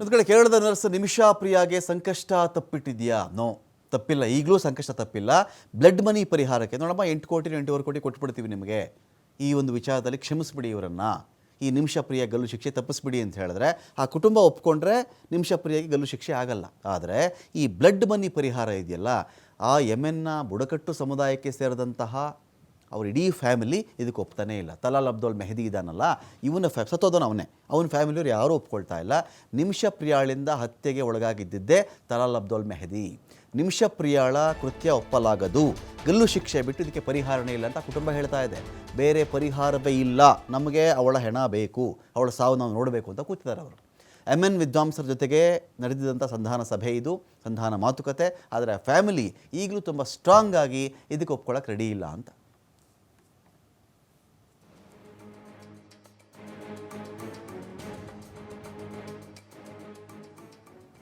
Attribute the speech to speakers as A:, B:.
A: ಒಂದು ಕೇರಳದ ನರ್ಸ್ ನಿಮಿಷ ಪ್ರಿಯಾಗೆ ಸಂಕಷ್ಟ ತಪ್ಪಿಟ್ಟಿದೆಯಾ? ನೋ, ತಪ್ಪಿಲ್ಲ. ಈಗಲೂ ಸಂಕಷ್ಟ ತಪ್ಪಿಲ್ಲ. ಬ್ಲಡ್ ಮನಿ ಪರಿಹಾರಕ್ಕೆ ನೋಡಮ್ಮ, ಎಂಟು ಕೋಟಿ, ಎಂಟೂವರೆ ಕೋಟಿ ಕೊಟ್ಬಿಡ್ತೀವಿ ನಿಮಗೆ. ಈ ಒಂದು ವಿಚಾರದಲ್ಲಿ ಕ್ಷಮಿಸ್ಬಿಡಿ ಇವರನ್ನು. ಈ ನಿಮಿಷ ಪ್ರಿಯ ಗಲ್ಲು ಶಿಕ್ಷೆ ತಪ್ಪಿಸ್ಬಿಡಿ ಅಂತ ಹೇಳಿದ್ರೆ, ಆ ಕುಟುಂಬ ಒಪ್ಕೊಂಡ್ರೆ ನಿಮಿಷ ಪ್ರಿಯಾಗಿ ಗಲ್ಲು ಶಿಕ್ಷೆ ಆಗಲ್ಲ. ಆದರೆ ಈ ಬ್ಲಡ್ ಮನಿ ಪರಿಹಾರ ಇದೆಯಲ್ಲ, ಆ ಎಂ ಎನ್ನ ಬುಡಕಟ್ಟು ಸಮುದಾಯಕ್ಕೆ ಸೇರಿದಂತಹ ಅವ್ರ ಇಡೀ ಫ್ಯಾಮಿಲಿ ಇದಕ್ಕೆ ಒಪ್ತಾನೇ ಇಲ್ಲ. ತಲಾಲ್ ಅಬ್ದುಲ್ ಮೆಹದಿ ಇದಾನಲ್ಲ ಇವನ ಫ್ಯಾ ಸತ್ತೋದನು ಅವನೇ. ಅವನ ಫ್ಯಾಮಿಲಿಯವ್ರು ಯಾರೂ ಒಪ್ಕೊಳ್ತಾ ಇಲ್ಲ. ನಿಮಿಷ ಪ್ರಿಯಾಳಿಂದ ಹತ್ಯೆಗೆ ಒಳಗಾಗಿದ್ದಿದ್ದೇ ತಲಾಲ್ ಅಬ್ದುಲ್ ಮೆಹದಿ. ನಿಮಿಷ ಪ್ರಿಯಾಳ ಕೃತ್ಯ ಒಪ್ಪಲಾಗದು. ಗಲ್ಲು ಶಿಕ್ಷೆ ಬಿಟ್ಟು ಇದಕ್ಕೆ ಪರಿಹಾರನೇ ಇಲ್ಲ ಅಂತ ಕುಟುಂಬ ಹೇಳ್ತಾ ಇದೆ. ಬೇರೆ ಪರಿಹಾರವೇ ಇಲ್ಲ. ನಮಗೆ ಅವಳ ಹೆಣ ಬೇಕು. ಅವಳ ಸಾವು ನಾವು ನೋಡಬೇಕು ಅಂತ ಕೂತಿದ್ದಾರೆ ಅವರು. ಎಂ ಎನ್ ವಿದ್ವಾಂಸರ ಜೊತೆಗೆ ನಡೆದಿದ್ದಂಥ ಸಂಧಾನ ಸಭೆ ಇದು, ಸಂಧಾನ ಮಾತುಕತೆ. ಆದರೆ ಫ್ಯಾಮಿಲಿ ಈಗಲೂ ತುಂಬ ಸ್ಟ್ರಾಂಗ್ ಆಗಿ ಇದಕ್ಕೆ ಒಪ್ಕೊಳ್ಳೋಕೆ ರೆಡಿ ಇಲ್ಲ ಅಂತ.